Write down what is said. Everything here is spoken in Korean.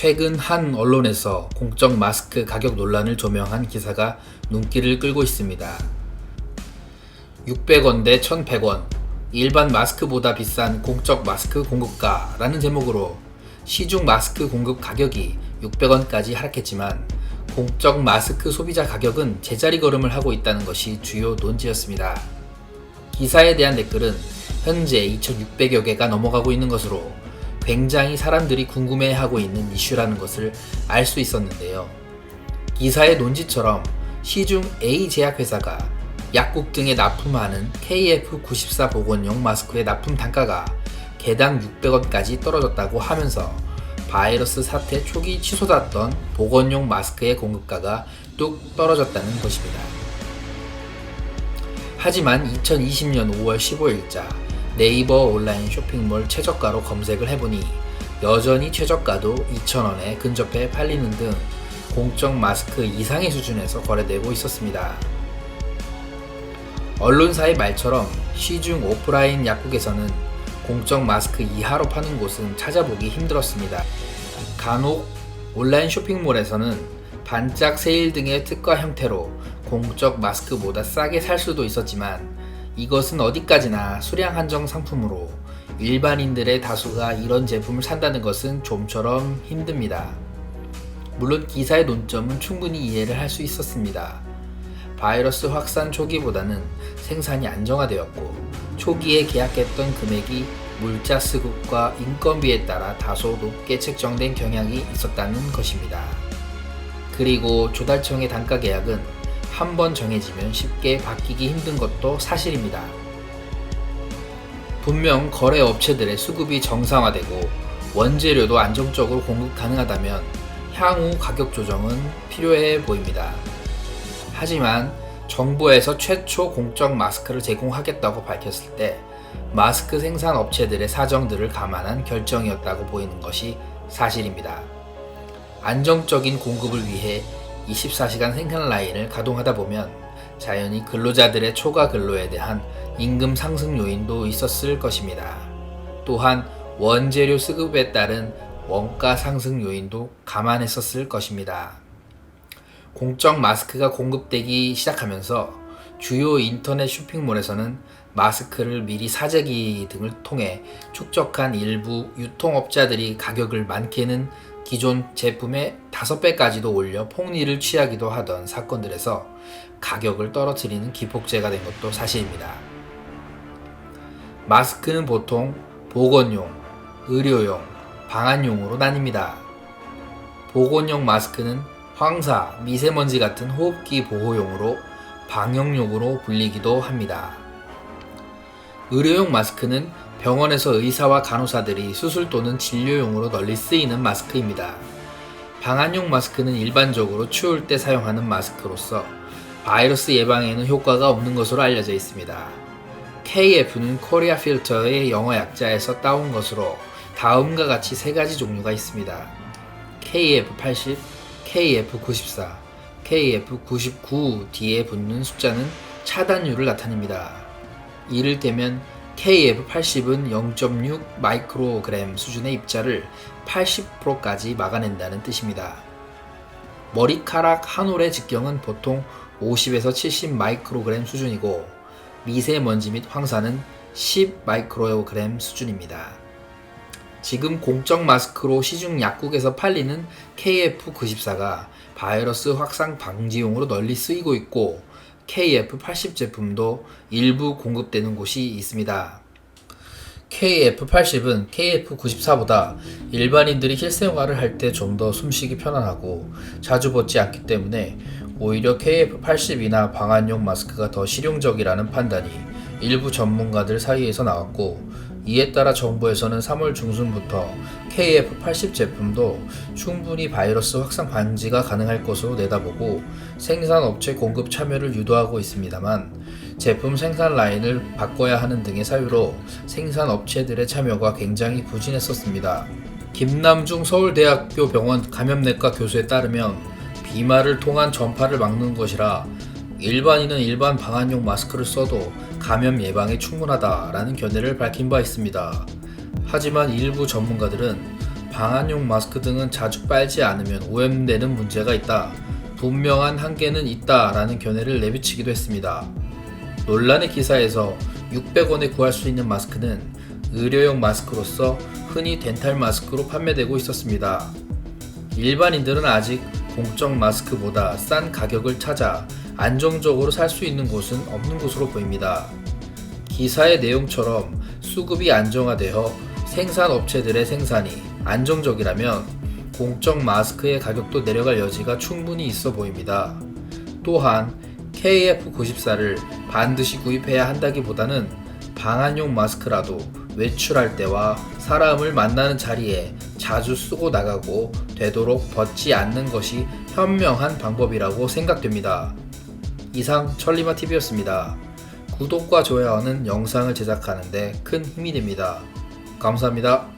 최근 한 언론에서 공적 마스크 가격 논란을 조명한 기사가 눈길을 끌고 있습니다. 600원 대 1100원, 일반 마스크보다 비싼 공적 마스크 공급가라는 제목으로 시중 마스크 공급 가격이 600원까지 하락했지만 공적 마스크 소비자 가격은 제자리 걸음을 하고 있다는 것이 주요 논지였습니다. 기사에 대한 댓글은 현재 2600여 개가 넘어가고 있는 것으로 굉장히 사람들이 궁금해하고 있는 이슈라는 것을 알 수 있었는데요. 기사의 논지처럼 시중 A 제약회사가 약국 등에 납품하는 KF94 보건용 마스크의 납품 단가가 개당 600원까지 떨어졌다고 하면서 바이러스 사태 초기 치솟았던 보건용 마스크의 공급가가 뚝 떨어졌다는 것입니다. 하지만 2020년 5월 15일자 네이버 온라인 쇼핑몰 최저가로 검색을 해보니 여전히 최저가도 2,000원에 근접해 팔리는 등 공적 마스크 이상의 수준에서 거래되고 있었습니다. 언론사의 말처럼 시중 오프라인 약국에서는 공적 마스크 이하로 파는 곳은 찾아보기 힘들었습니다. 간혹 온라인 쇼핑몰에서는 반짝 세일 등의 특가 형태로 공적 마스크보다 싸게 살 수도 있었지만 이것은 어디까지나 수량 한정 상품으로 일반인들의 다수가 이런 제품을 산다는 것은 좀처럼 힘듭니다. 물론 기사의 논점은 충분히 이해를 할 수 있었습니다. 바이러스 확산 초기보다는 생산이 안정화되었고 초기에 계약했던 금액이 물자 수급과 인건비에 따라 다소 높게 책정된 경향이 있었다는 것입니다. 그리고 조달청의 단가 계약은 한 번 정해지면 쉽게 바뀌기 힘든 것도 사실입니다. 분명 거래 업체들의 수급이 정상화되고 원재료도 안정적으로 공급 가능하다면 향후 가격 조정은 필요해 보입니다. 하지만 정부에서 최초 공적 마스크를 제공하겠다고 밝혔을 때 마스크 생산 업체들의 사정들을 감안한 결정이었다고 보이는 것이 사실입니다. 안정적인 공급을 위해 24시간 생산 라인을 가동하다 보면 자연히 근로자들의 초과 근로에 대한 임금 상승 요인도 있었을 것입니다. 또한 원재료 수급에 따른 원가 상승 요인도 감안했었을 것입니다. 공적 마스크가 공급되기 시작하면서 주요 인터넷 쇼핑몰에서는 마스크를 미리 사재기 등을 통해 축적한 일부 유통업자들이 가격을 많게는 기존 제품의 5배까지도 올려 폭리를 취하기도 하던 사건들에서 가격을 떨어뜨리는 기폭제가 된 것도 사실입니다. 마스크는 보통 보건용, 의료용, 방한용으로 나뉩니다. 보건용 마스크는 황사, 미세먼지 같은 호흡기 보호용으로 방역용으로 불리기도 합니다. 의료용 마스크는 병원에서 의사와 간호사들이 수술 또는 진료용으로 널리 쓰이는 마스크입니다. 방한용 마스크는 일반적으로 추울 때 사용하는 마스크로서 바이러스 예방에는 효과가 없는 것으로 알려져 있습니다. KF는 코리아 필터의 영어 약자에서 따온 것으로 다음과 같이 세 가지 종류가 있습니다. KF80, KF94, KF99 뒤에 붙는 숫자는 차단율을 나타냅니다. 이를테면 KF80은 0.6 마이크로그램 수준의 입자를 80%까지 막아낸다는 뜻입니다. 머리카락 한 올의 직경은 보통 50에서 70 마이크로그램 수준이고 미세먼지 및 황사는 10 마이크로그램 수준입니다. 지금 공적 마스크로 시중 약국에서 팔리는 KF94가 바이러스 확산 방지용으로 널리 쓰이고 있고 KF80 제품도 일부 공급되는 곳이 있습니다. KF80은 KF94보다 일반인들이 실생활을 할 때 좀 더 숨쉬기 편안하고 자주 벗지 않기 때문에 오히려 KF80이나 방한용 마스크가 더 실용적이라는 판단이 일부 전문가들 사이에서 나왔고 이에 따라 정부에서는 3월 중순부터 KF80 제품도 충분히 바이러스 확산 방지가 가능할 것으로 내다보고 생산업체 공급 참여를 유도하고 있습니다만 제품 생산 라인을 바꿔야 하는 등의 사유로 생산업체들의 참여가 굉장히 부진했었습니다. 김남중 서울대학교 병원 감염내과 교수에 따르면 비말을 통한 전파를 막는 것이라 일반인은 일반 방한용 마스크를 써도 감염 예방에 충분하다라는 견해를 밝힌 바 있습니다. 하지만 일부 전문가들은 방한용 마스크 등은 자주 빨지 않으면 오염되는 문제가 있다. 분명한 한계는 있다라는 견해를 내비치기도 했습니다. 논란의 기사에서 600원에 구할 수 있는 마스크는 의료용 마스크로서 흔히 덴탈 마스크로 판매되고 있었습니다. 일반인들은 아직 공적 마스크보다 싼 가격을 찾아 안정적으로 살 수 있는 곳은 없는 것으로 보입니다. 기사의 내용처럼 수급이 안정화되어 생산 업체들의 생산이 안정적이라면 공적 마스크의 가격도 내려갈 여지가 충분히 있어 보입니다. 또한 KF94를 반드시 구입해야 한다기보다는 방한용 마스크라도 외출할 때와 사람을 만나는 자리에 자주 쓰고 나가고 되도록 벗지 않는 것이 현명한 방법이라고 생각됩니다. 이상 천리마 TV였습니다. 구독과 좋아요는 영상을 제작하는데 큰 힘이 됩니다. 감사합니다.